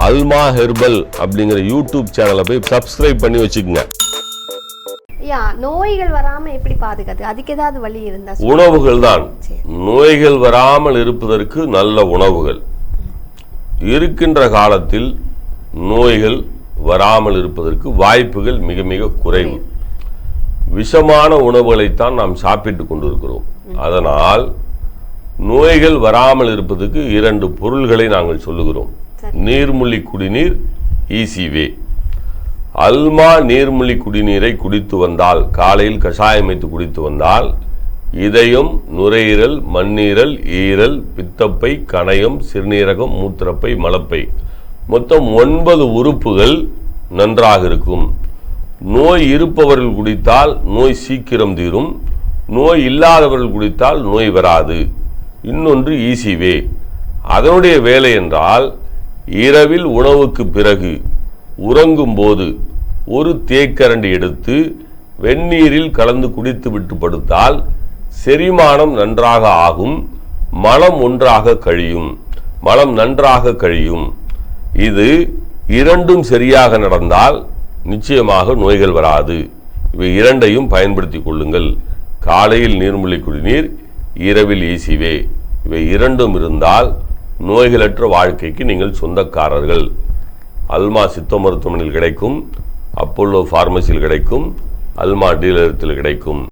அல்மா herbal அப்படிங்கிற YouTube சேனலை போய் சப்ஸ்கிரைப் பண்ணி வச்சுக்கோங்க. ஐயா நோய்கள் வராம எப்படி பாதுகாத்து? அதுக்கு ஏதாவது வழி இருந்தா. உணவுகள் தான். நோய்கள் வராமல் இருப்பதற்கு நல்ல உணவுகள். இருக்கின்ற காலத்தில் நோய்கள் வராமல் இருப்பதற்கு வாய்ப்புகள் மிக மிக குறைவு. விஷமான உணவுகளைத்தான் நாம் சாப்பிட்டு கொண்டிருக்கிறோம். அதனால் நோய்கள் வராமல் இருப்பதற்கு இரண்டு பொருள்களை நாங்கள் சொல்லுகிறோம். சரி. நீர்மூழ்கி குடிநீர் ஈசிவே அல்மா நீர்மூழ்கி குடிநீரை குடித்து வந்தால் காலையில் கஷாயம் வைத்து குடித்து வந்தால் இதயம் நுரையீரல் மண்ணீரல் ஈரல் பித்தப்பை கணையம் சிறுநீரகம் மூத்திரப்பை மலப்பை. மொத்தம் ஒன்பது உறுப்புகள் நன்றாக இருக்கும். நோய் இருப்பவர்கள் குடித்தால் நோய் சீக்கிரம் தீரும். நோய் இல்லாதவர்கள் குடித்தால் நோய் வராது. இன்னொன்று ஈசிவே. அதனுடைய வேலை என்றால் இரவில் உணவுக்கு பிறகு உறங்கும்போது ஒரு தேக்கரண்டி எடுத்து வெந்நீரில் கலந்து குடித்து விட்டு படுத்தால் செரிமானம் நன்றாக ஆகும் மலம் ஒன்றாக கழியும் மலம் நன்றாக கழியும். இது இரண்டும் சரியாக நடந்தால் நிச்சயமாக நோய்கள் வராது. இவை இரண்டையும் பயன்படுத்தி கொள்ளுங்கள். காலையில் நீர்மூழ்கி குடிநீர் இரவில் ஈசிவே. இவை இரண்டும் இருந்தால் நோய்களற்ற வாழ்க்கைக்கு நீங்கள் சொந்தக்காரர்கள். அல்மா சித்த மருத்துவமனையில் கிடைக்கும் அப்போலோ ஃபார்மசியில் கிடைக்கும் அல்மா டீலரத்தில் கிடைக்கும்.